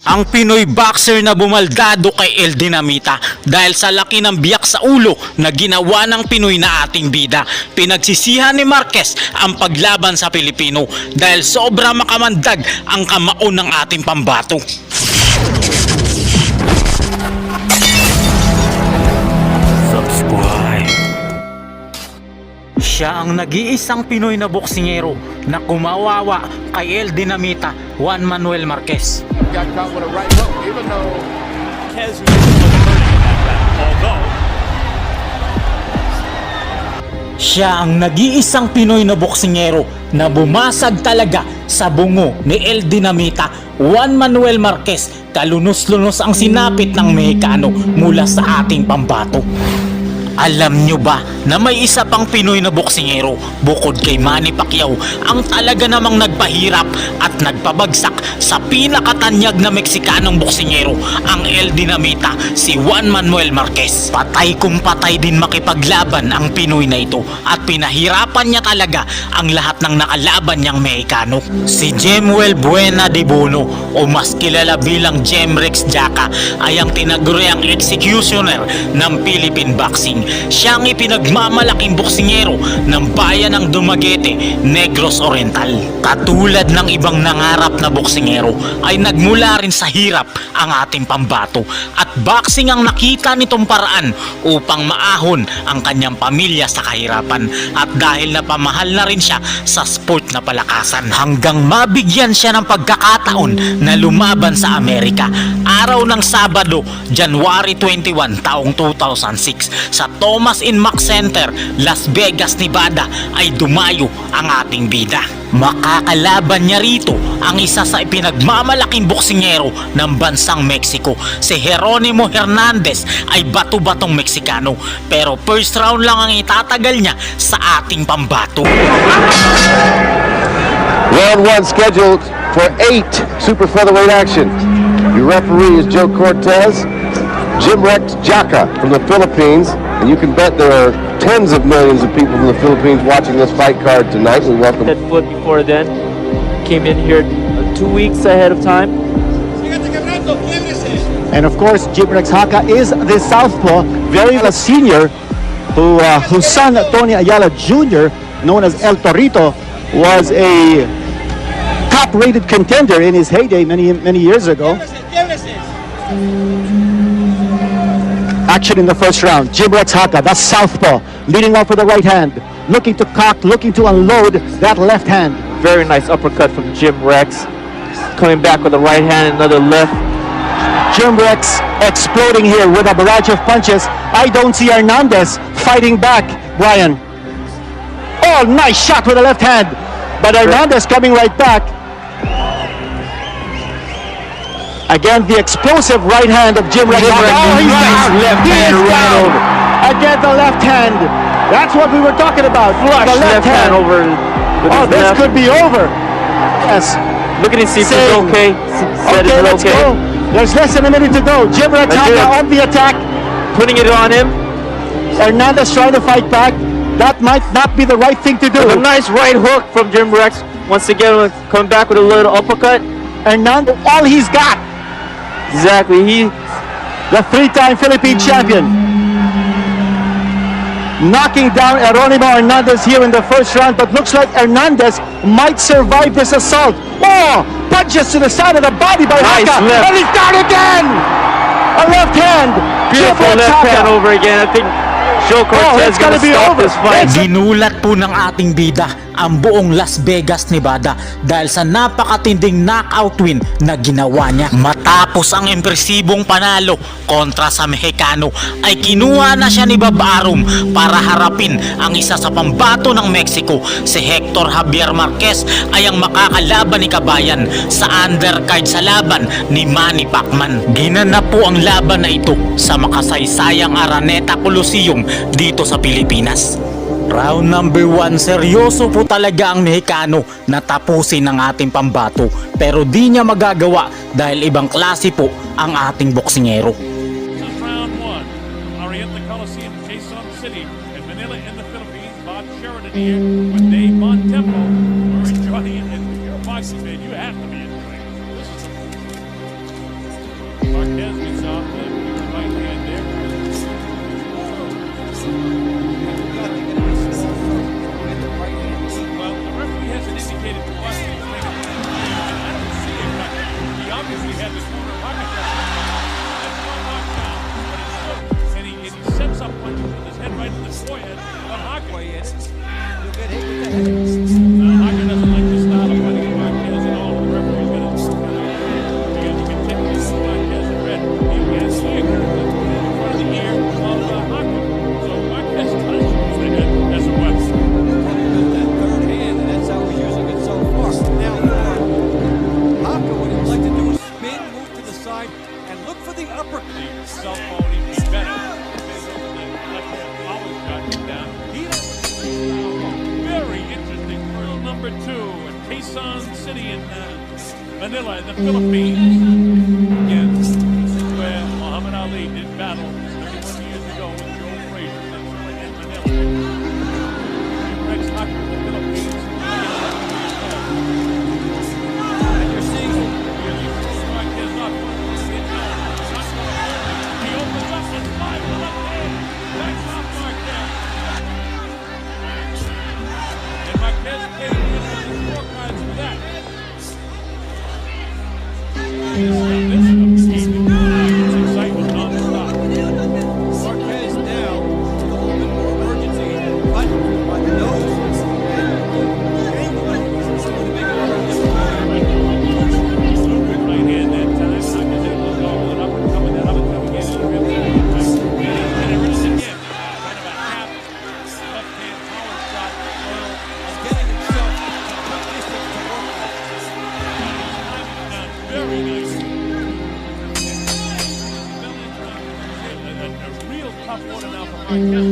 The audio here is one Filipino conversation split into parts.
Ang Pinoy boxer na bumaldado kay El Dinamita dahil sa laki ng biyak sa ulo na ginawa ng Pinoy na ating bida. Pinagsisihan ni Marquez ang paglaban sa Pilipino dahil sobra makamandag ang kamao ng ating pambato. Siya ang nag-iisang Pinoy na boksingero na kumawawa kay El Dinamita Juan Manuel Marquez. got caught with a right hook, even though Marquez was emerging at that. Although Siya ang nag-iisang Pinoy na boksingero na bumasag talaga sa bungo ni El Dinamita Juan Manuel Marquez kalunos-lunos ang sinapit ng Mexicano mula sa ating pambato. Alam nyo ba na may isa pang Pinoy na boksingero bukod kay Manny Pacquiao ang talaga namang nagpahirap at nagpabagsak sa pinakatanyag na Meksikanong boksingero ang El Dinamita si Juan Manuel Marquez. Patay kung patay din makipaglaban ang Pinoy na ito at pinahirapan niya talaga ang lahat ng nakalaban niyang Mexicano. Si Jemuel Buena de Bono o mas kilala bilang Jemrex Jaka ay ang tinaguriang executioner ng Philippine Boxing. Siya ang ipinagmamalaking boksingero ng bayan ng Dumaguete, Negros Oriental. Katulad ng ibang nangarap na boksingero ay nagmula rin sa hirap ang ating pambato. At boxing ang nakita nitong paraan upang maahon ang kanyang pamilya sa kahirapan. At dahil napamahal na rin siya sa sport na palakasan hanggang mabigyan siya ng pagkakataon na lumaban sa Amerika. Araw ng Sabado, January 21 taong 2006 sa Thomas in Mack Center, Las Vegas, Nevada ay dumayo ang ating bida. Makakalaban niya rito ang isa sa ipinagmamalaking boksingero ng bansang Mexico. Si Jeronimo Hernandez ay bato-batong Meksikano pero first round lang ang itatagal niya sa ating pambato. Round one scheduled for eight super featherweight action. Your referee is Joe Cortez, Jim Rex Jaka from the Philippines, and you can bet there are tens of millions of people from the Philippines watching this fight card tonight. We welcome That foot before then. Came in here uh, two weeks ahead of time. And of course, Jim Rex Haka is the southpaw, very a senior, who uh, whose son Tony Ayala Jr., known as El Torito, was a top-rated contender in his heyday many many years ago. Action in the first round. Jim Rex Haka, the southpaw, leading off with the right hand, looking to cock, looking to unload that left hand. Very nice uppercut from Jim Rex. Coming back with a right hand, another left. Jim Rex exploding here with a barrage of punches. I don't see Hernandez fighting back, Brian. Oh, nice shot with the left hand. But Hernandez coming right back. Again, the explosive right hand of Jim Rex, oh, he's down. left He hand right down. over. Again, the left hand. That's what we were talking about. Flush the left, hand over. Oh, this left. could be over. Yes. Looking to see if he's Same. okay. Said Okay, let's okay. go. There's less than a minute to go. Jim Rex Let's do it. on the attack. Putting it on him. Hernandez trying to fight back. That might not be the right thing to do. With a nice right hook from Jim Rex. Once again, coming back with a little uppercut. Hernandez, all he's got, Exactly. He the three-time Philippine champion. Knocking down Eronimo Hernandez here in the first round, but looks like Hernandez might survive this assault. Oh, punches to the side of the body by Nice Haka, left. and he's down again. A left hand. beautiful left hand over again. I think Joe Oh, Cortez it's gonna gonna be stop over. this fight. Ginulat po ng ating bida ang buong Las Vegas, Nevada dahil sa napakatinding knockout win na ginawa niya. Matapos ang impresibong panalo kontra sa Mexicano ay kinuha na siya ni Bob Arum para harapin ang isa sa pambato ng Mexico. Si Hector Javier Marquez ay ang makakalaban ni Kabayan sa undercard sa laban ni Manny Pacman. Ginanap po ang laban na ito sa makasaysayang Araneta Coliseum tulong dito sa Pilipinas. Round number 1, seryoso po talaga ang Mexicano na tapusin ang ating pambato pero di niya magagawa dahil ibang klase po ang ating boksingero. Marquez っていかれました。two in Quezon City in uh, Manila in the mm. Philippines. Again, where Muhammad Ali did battle Thank you.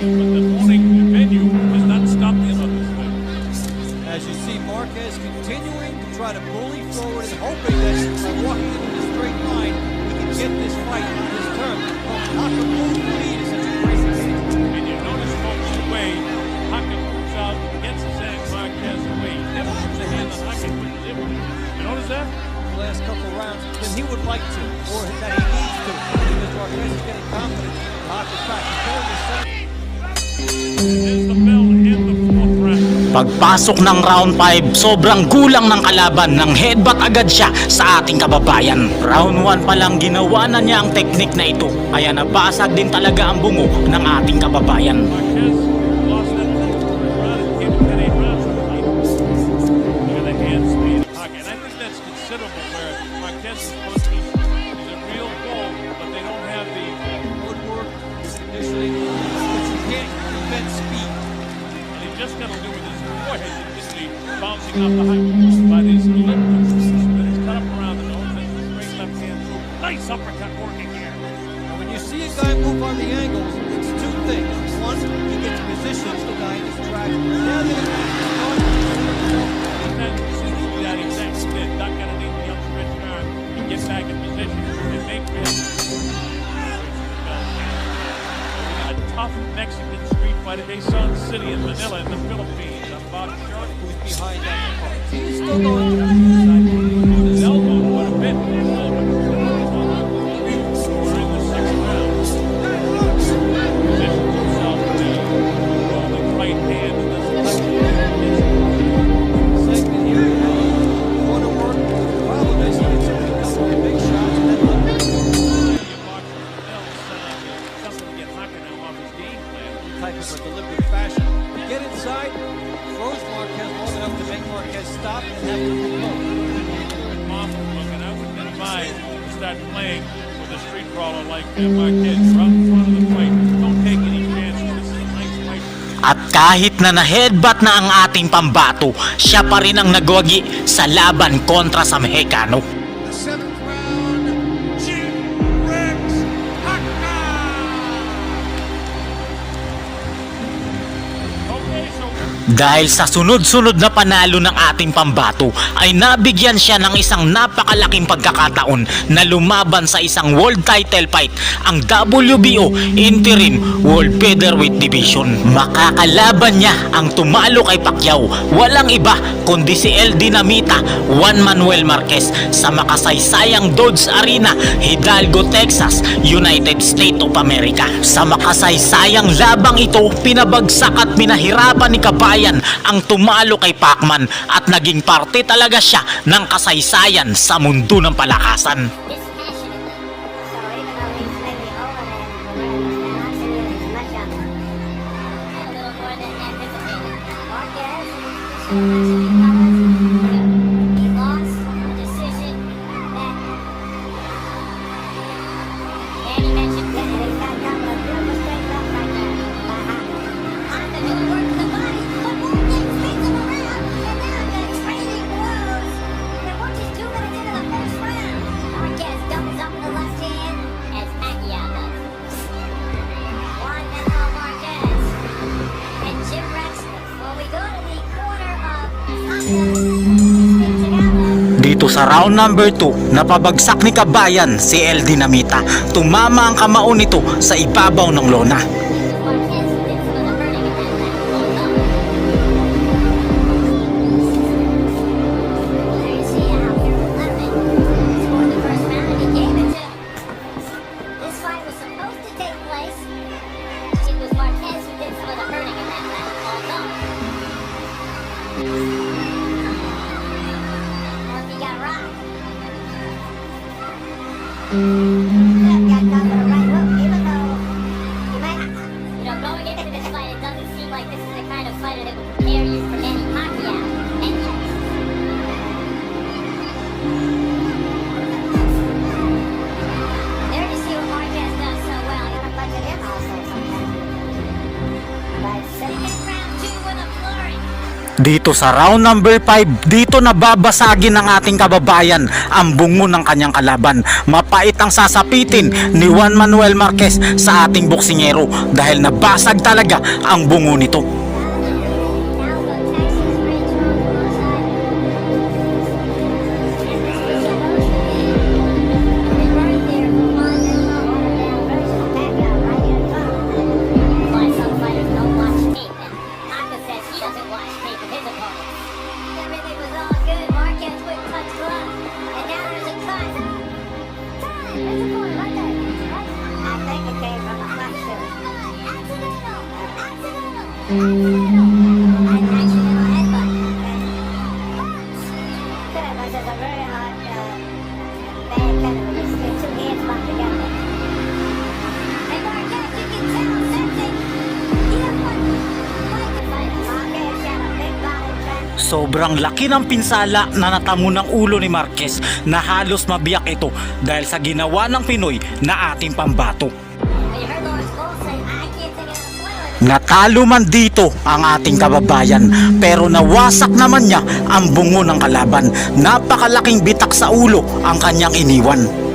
Good morning. Pagpasok ng round 5, sobrang gulang ng kalaban ng headbutt agad siya sa ating kababayan. Round 1 pa lang ginawa na niya ang teknik na ito. Kaya nabasag din talaga ang bungo ng ating kababayan. Real. can't prevent speed. And he just got to do with his forehead continually bouncing off the high post by his left that is cut up around the nose. And great left hand. Nice uppercut working here. Now, when you see a guy move on the angles, it's two things. One, he gets positioned the guy in his tracks. The other, he's by the Quezon City in Manila in the Philippines. I'm Bob Sharp. Who's behind that. At kahit na na-headbutt na ang ating pambato, siya pa rin ang nagwagi sa laban kontra sa Mexicano. Dahil sa sunod-sunod na panalo ng ating pambato ay nabigyan siya ng isang napakalaking pagkakataon na lumaban sa isang world title fight ang WBO Interim World Featherweight Division. Makakalaban niya ang tumalo kay Pacquiao. Walang iba kundi si El Dinamita Juan Manuel Marquez sa makasaysayang Dodge Arena, Hidalgo, Texas, United States of America. Sa makasaysayang labang ito, pinabagsak at pinahirapan ni Kabayan ang tumalo kay Pacman at naging parte talaga siya ng kasaysayan sa mundo ng palakasan. dispassionately. Sa round number 2, napabagsak ni Kabayan si El Dinamita. Tumama ang kamao nito sa ibabaw ng lona. Like this is the kind of fighter that would Dito sa round number 5, dito nababasagin ng ating kababayan ang bungo ng kanyang kalaban. Mapait ang sasapitin ni Juan Manuel Marquez sa ating boksingero dahil nabasag talaga ang bungo nito. Sobrang laki ng pinsala na natamo ng ulo ni Marquez na halos mabiyak ito dahil sa ginawa ng Pinoy na ating pambato. Natalo man dito ang ating kababayan pero nawasak naman niya ang bungo ng kalaban. Napakalaking bitak sa ulo ang kanyang iniwan.